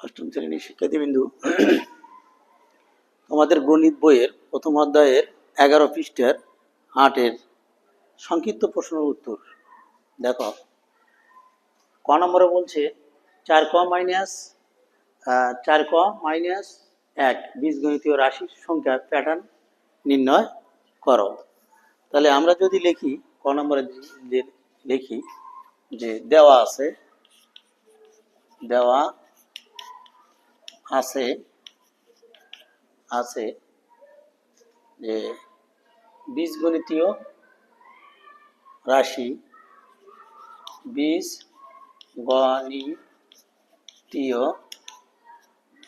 অষ্টম শ্রেণির শিক্ষার্থীবৃন্দু তোমাদের গণিত বইয়ের প্রথম অধ্যায়ের এগারো পৃষ্ঠার আটের সংক্ষিপ্ত প্রশ্নের উত্তর। দেখো, ক নম্বরে বলছে, চার ক মাইনাস চার ক মাইনাস এক, বীজগণিতীয় রাশির সংখ্যা প্যাটার্ন নির্ণয় করো। তাহলে আমরা যদি লিখি, ক নম্বরে লিখি যে দেওয়া আছে, দেওয়া আছে আছে যে বীজগণিতীয় রাশি বীজ গণিতীয়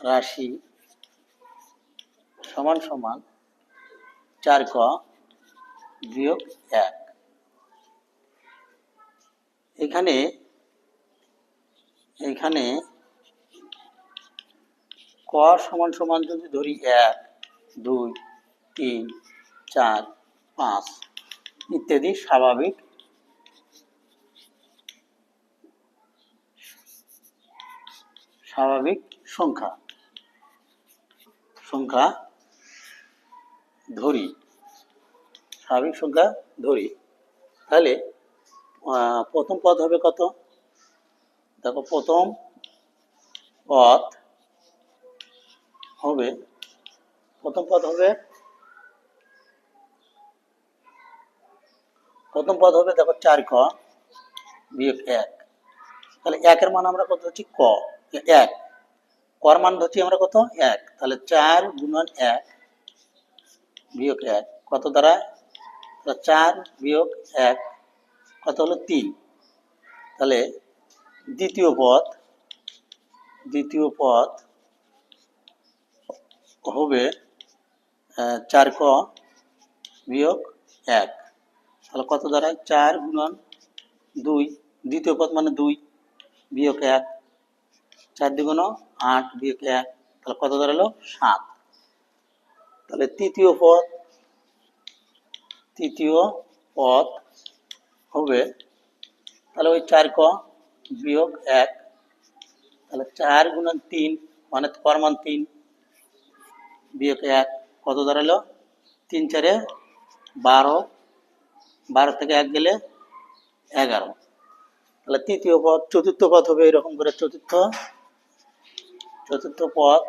রাশি সমান সমান চার ক বিয়োগ এক। এখানে এখানে ক সমান সমান যদি ধরি এক, দুই, তিন, চার, পাঁচ ইত্যাদি স্বাভাবিক স্বাভাবিক সংখ্যা। সংখ্যা ধরি। স্বাভাবিক সংখ্যা ধরি। তাহলে প্রথম পদ হবে কত? দেখো, প্রথম পদ হবে। প্রথম পদ হবে, প্রথম পদ হবে দেখো চার ক বিয়োগ এক। তাহলে একের মান আমরা কত হচ্ছি ক। এক। কর মান ধরছি আমরা কত? এক। তাহলে চার গুণন এক বিয়োগ এক। কত তাহলে চার বিয়োগ এক কত হলো তিন। তাহলে দ্বিতীয় পথ দ্বিতীয় পদ হবে চার ক বিয়োগ এক। তাহলে কত দাঁড়ায়? চার গুণন দুই, দ্বিতীয় পদ মানে দুই, বিয়োগ এক। চার দ্বিগুণ আট, বিয়োগ এক, তাহলে কত দাঁড়াল? সাত। তাহলে তৃতীয় পদ তৃতীয় পদ হবে, তাহলে ওই চার ক বিয়োগ এক, তাহলে চার গুণন তিন মানে পরমান তিন। বিয়োগ এক, কত দাঁড়াল? তিন চারে বারো বারো থেকে এক গেলে এগারো। তাহলে তৃতীয় পদ, চতুর্থ পদ হবে এরকম করে চতুর্থ চতুর্থ পদ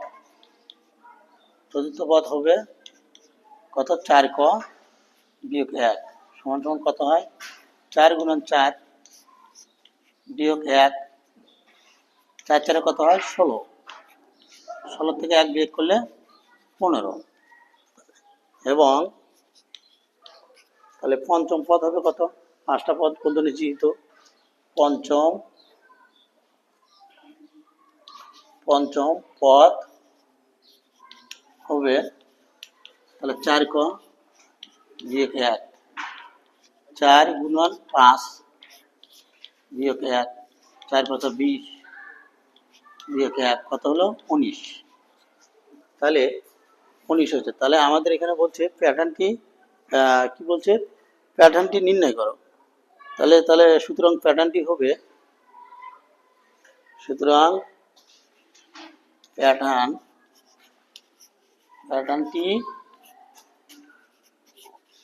চতুর্থ পদ হবে কত? চার ক, বিয়োগ এক। সমান সমান কত হয়? চার গুণন চার, বিয়োগ এক। চার চারে কত হয়? ষোলো। ষোলো থেকে এক বিয়োগ করলে পনেরো। এবং তাহলে পঞ্চম পদ হবে কত? পাঁচটা পদ পর্যন্ত নিশ্চিত। পঞ্চম পঞ্চম পদ হবে তাহলে চার ক বিয়োগ এক। চার গুণন পাঁচ বিয়োগ এক। চার কত বিশ বিয়োগ এক কত হলো? উনিশ। তাহলে উনিশ হয়েছে। তাহলে আমাদের এখানে বলছে প্যাটার্নটি কি? বলছে? প্যাটার্নটি নির্ণয় করো। তাহলে তাহলে সুতরাং প্যাটার্নটি হবে, সুতরাং প্যাটার্ন প্যাটার্নটি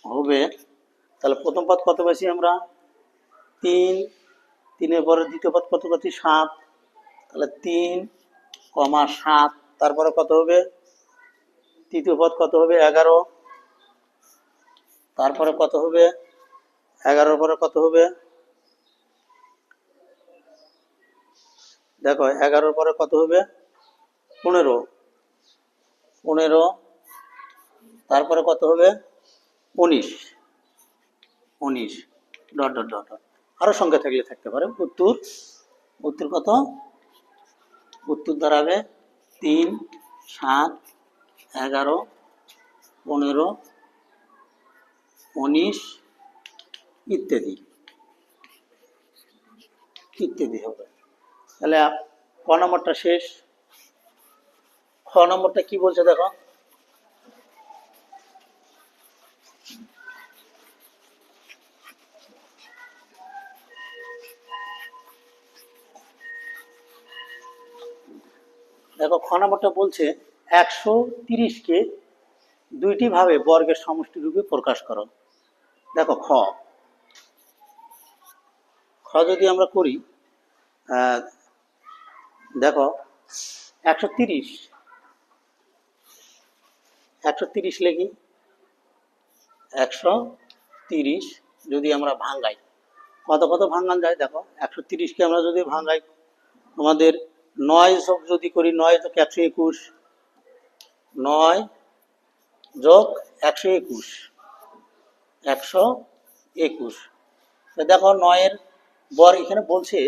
হবে, তাহলে প্রথম পদ কত পাইছি আমরা? তিন, তিনের পরে দ্বিতীয় পদ কত পাচ্ছি সাত। তাহলে তিন, কমা সাত, তারপরে কত হবে? তৃতীয় পদ কত হবে? এগারো। তারপরে কত হবে? এগারোর পরে কত হবে? দেখো, এগারোর পরে কত হবে? পনেরো। পনেরো। তারপরে কত হবে? উনিশ। উনিশ। Dot dot dot dot. আরও সংখ্যা থাকলে থাকতে পারে। উত্তর। উত্তর কত? উত্তর দাঁড়াবে তিন, সাত এগারো, পনেরো, উনিশ ইত্যাদি। ইত্যাদি হবে। তাহলে ক নম্বরটা শেষ? খ নম্বরটা কি বলছে দেখো? দেখো, খ নম্বরটা বলছে একশো তিরিশকে দুইটি ভাবে বর্গের সমষ্টি রূপে প্রকাশ করো। দেখো, খ। খ যদি আমরা করি দেখো, একশো তিরিশ। একশো তিরিশ লেখি। একশো তিরিশ যদি আমরা ভাঙ্গাই, কত কত ভাঙান যায়? দেখো, একশো তিরিশকে আমরা যদি ভাঙ্গাই আমাদের নয় যোগ যদি করি, নয় যোগ একশো একুশ। নয় যোগ একশো একুশ। একশো একুশ। দেখো নয়ের বর এখানে বলছে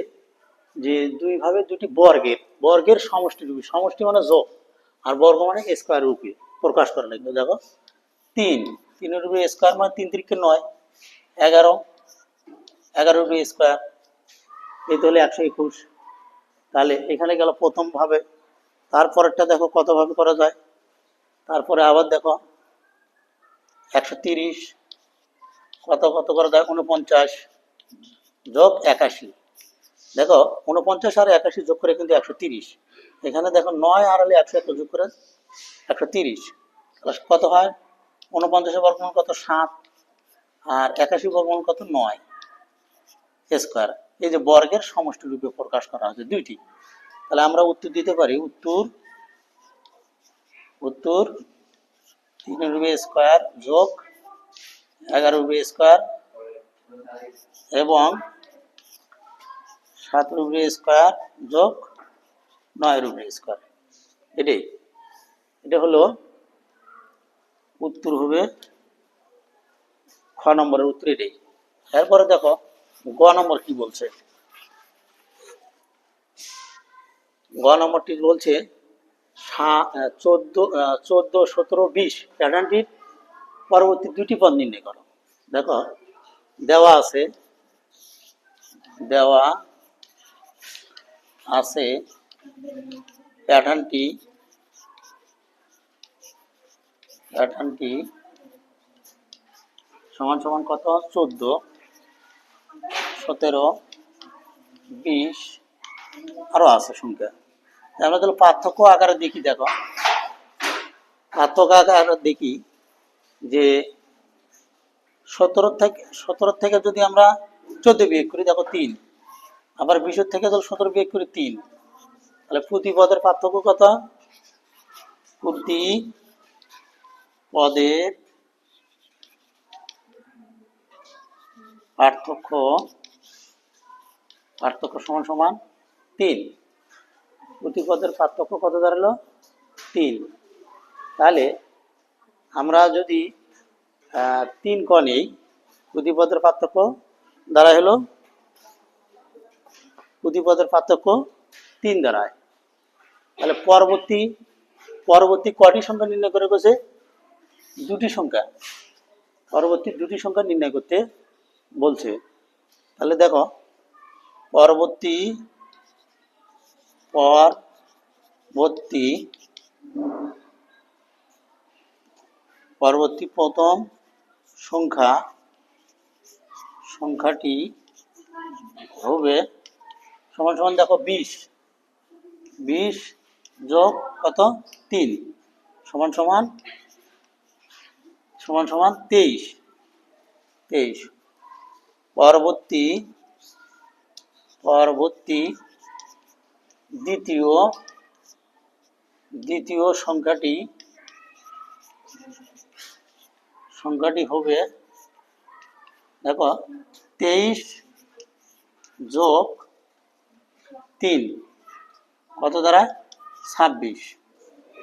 যে দুইভাবে দুটি বর্গের বর্গের সমষ্টি রূপে। সমষ্টি মানে যোগ, আর বর্গ মানে স্কোয়ার রূপে, প্রকাশ করা লাগবে দেখো, তিন। তিনের রূপে স্কোয়ার মানে তিন তিরিখে নয়, এগারো। এগারো রুপি স্কোয়ার এই তো হলো একশো একুশ। তাহলে এখানে গেল প্রথম ভাবে। তারপরেরটা দেখো কতভাবে করা যায়? তারপরে আবার দেখো, একশো তিরিশ, কত কত করে যায় উনপঞ্চাশ যোগ একাশি। দেখো, উনপঞ্চাশ আর একাশি যোগ করে কিন্তু একশো তিরিশ। এখানে দেখো নয় আর হলে একশো এত যোগ করে একশো তিরিশ। কত হয়? উনপঞ্চাশের বর্গমূল কত? সাত। আর একাশি বর্গমূল কত? নয়। স্কোয়ার। এই যে বর্গের সমষ্টি রূপে প্রকাশ করা হয়েছে দুইটি। তাহলে আমরা উত্তর দিতে পারি, উত্তর উত্তর, তিন রুপে স্কোয়ার যোগ এগারো রুপে স্কোয়ার এবং সাত রুপে স্কোয়ার যোগ নয় রুপে স্কোয়ার। এটাই এটা হলো উত্তর হবে খ নম্বরের উত্তর এটাই এরপরে দেখো, গ নম্বর কি বলছে? গ নম্বরটি বলছে চোদ্দ চোদ্দ, সতেরো, বিশ প্যাটার্নটির পরবর্তী দুটি পদ নির্ণয় করো। দেখো, দেওয়া আছে দেওয়া আছে প্যাটার্নটি প্যাটার্নটি সমান সমান কত? চোদ্দ, সতেরো, বিশ আরও আছে সংখ্যা। আমরা তাহলে পার্থক্য আকারে দেখি, দেখো। পার্থক্য আকারে দেখি যে সতেরো থেকে সতেরো থেকে যদি আমরা চোদ্দ বিয়োগ করি, দেখো তিন। আবার বিশের থেকে যদি সতেরো বিয়োগ করি তিন। তাহলে প্রতি পদের পার্থক্য কত? প্রতি পদের পার্থক্য পার্থক্য সমান সমান তিন। প্রতি পদের পার্থক্য কত দাঁড়াল? তিন। তাহলে আমরা যদি তিন ক নেই প্রতি পদের পার্থক্য দাঁড়ায় হলো? প্রতি পদের পার্থক্য তিন দাঁড়ায়। তাহলে পরবর্তী পরবর্তী কটি সংখ্যা নির্ণয় করে গেছে দুটি সংখ্যা। পরবর্তী দুটি সংখ্যা নির্ণয় করতে বলছে। তাহলে দেখো, পরবর্তী পরবর্তী পরবর্তী প্রথম সংখ্যা সংখ্যাটি হবে সমান সমান দেখো বিশ। বিশ যোগ কত? তিন। সমান সমান? সমান সমান তেইশ। তেইশ। পরবর্তী পরবর্তী দ্বিতীয় দ্বিতীয় সংখ্যাটি সংখ্যাটি হবে, দেখো, তেইশ যোগ তিন, কত দ্বারা? ছাব্বিশ।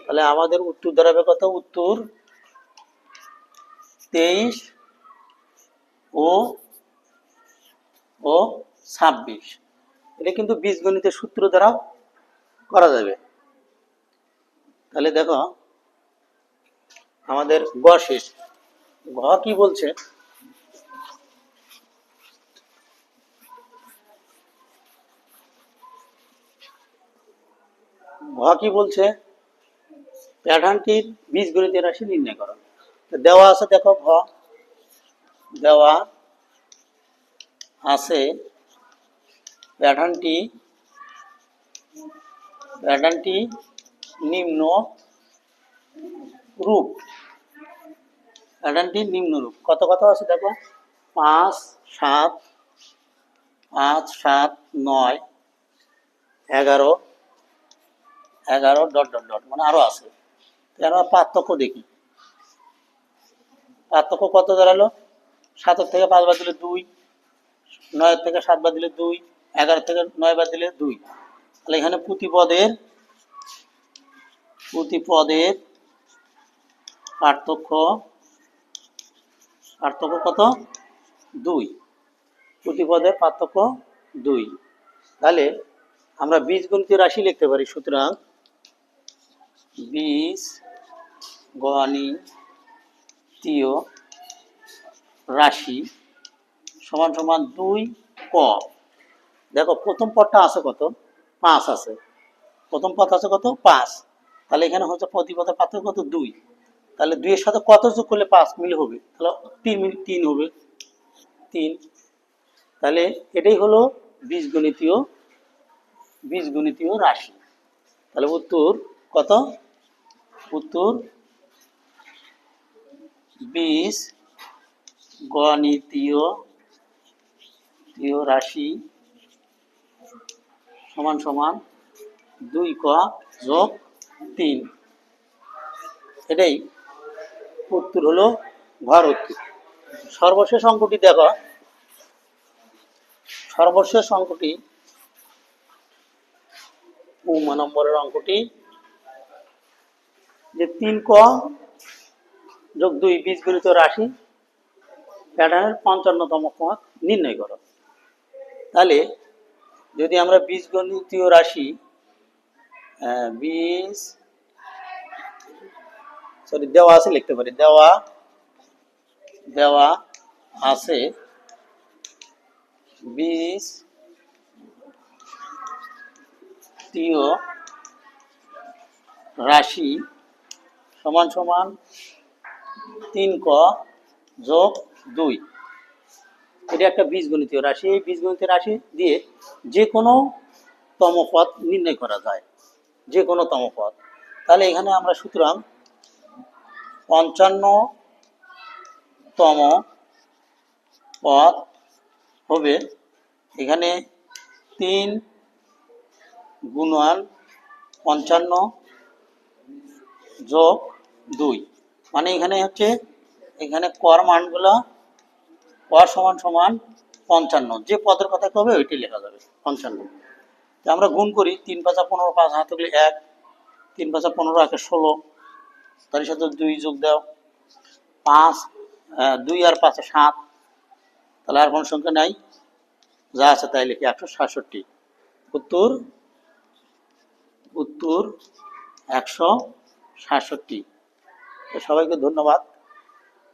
তাহলে আমাদের উত্তর দাঁড়াবে কত? উত্তর তেইশ ও ও ছাব্বিশ। এটা কিন্তু বীজগণিতের সূত্র দ্বারা করা যাবে। তাহলে দেখো, আমাদের গ শেষ। ঘ কি বলছে? ঘ কি বলছে? প্যাটার্নটির বীজগণিতের রাশি নির্ণয় করো। দেওয়া আছে দেখো ঘ। দেওয়া আছে প্যাটার্নটি প্যাটার্নটি নিম্ন রূপ। প্যাটার্নটি নিম্ন রূপ। কত কত আছে দেখো? পাঁচ, সাত পাঁচ, সাত, নয়, এগারো এগারো, ডট ডট ডট মানে আরও আছে। আমরা পার্থক্য দেখি। পার্থক্য কত দাঁড়াল? সাতের থেকে পাঁচ বাদ দিলে দুই, নয়ের থেকে সাত বাদ দিলে দুই এগারো থেকে নয় বাদ দিলে দুই। তাহলে এখানে প্রতিপদের প্রতিপদের পার্থক্য পার্থক্য কত? দুই। প্রতিপদের পার্থক্য দুই। তাহলে আমরা বীজ বীজগণিত রাশি লিখতে পারি, সুতরাং বীজ গণিতীয় রাশি সমান সমান দুই ক। দেখো, প্রথম পদটা আছে কত? পাঁচ আছে। প্রথম পথ আছে কত? পাঁচ। তাহলে এখানে হচ্ছে প্রতিপদের পার্থক্য কত? দুই। তাহলে দুইয়ের সাথে কত যোগ করলে পাঁচ মিল হবে? তাহলে তিন মিল তিন হবে। তিন। তাহলে এটাই হলো বীজগণিতীয় বীজগণিতীয় রাশি। তাহলে উত্তর কত? উত্তর বীজ গণিতীয় রাশি সমান সমান দুই ক যোগ তিন। এটাই উত্তর হলো ঘর উত্তর। সর্বশেষ অঙ্কটি দেখো। সর্বশেষ অঙ্কটি উমা নম্বরের অঙ্কটি যে তিন ক যোগ দুই বীজগণিত রাশি প্যাটার্নের পঞ্চান্নতম পথ নির্ণয় করো। তাহলে যদি আমরা বীজগণিতীয় রাশি আহ, বীজ সরি দেওয়া আছে লিখতে পারি দেওয়া দেওয়া আছে বীজ রাশি সমান সমান তিন ক যোগ দুই। এটা একটা বীজগণিতীয় রাশি এই বীজগণিতীয় রাশি দিয়ে যে কোনো তমপদ নির্ণয় করা যায় যে কোনো তমপদ। তাহলে এখানে আমরা সুতরাং পঞ্চান্ন তম পদ হবে এখানে তিন গুণন পঞ্চান্ন যোগ দুই। মানে এখানে হচ্ছে, এখানে কর মানগুলো, কর সমান সমান পঞ্চান্ন যে পদের কথা কবে ওইটাই লেখা যাবে পঞ্চান্ন। আমরা গুণ করি তিন পাঁচা পনেরো পাঁচ হাতে গেলে এক তিন পাঁচা পনেরো একে ষোলো তার সাথে দুই যোগ দাও পাঁচ আহ, দুই আর পাঁচে সাত তাহলে আর কোনো সংখ্যা নাই যা আছে তাই লিখি একশো সাতষট্টি। উত্তর? উত্তর একশো সাতষট্টি। সবাইকে ধন্যবাদ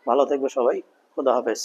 ভালো থাকবে সবাই খুদা হাফেজ।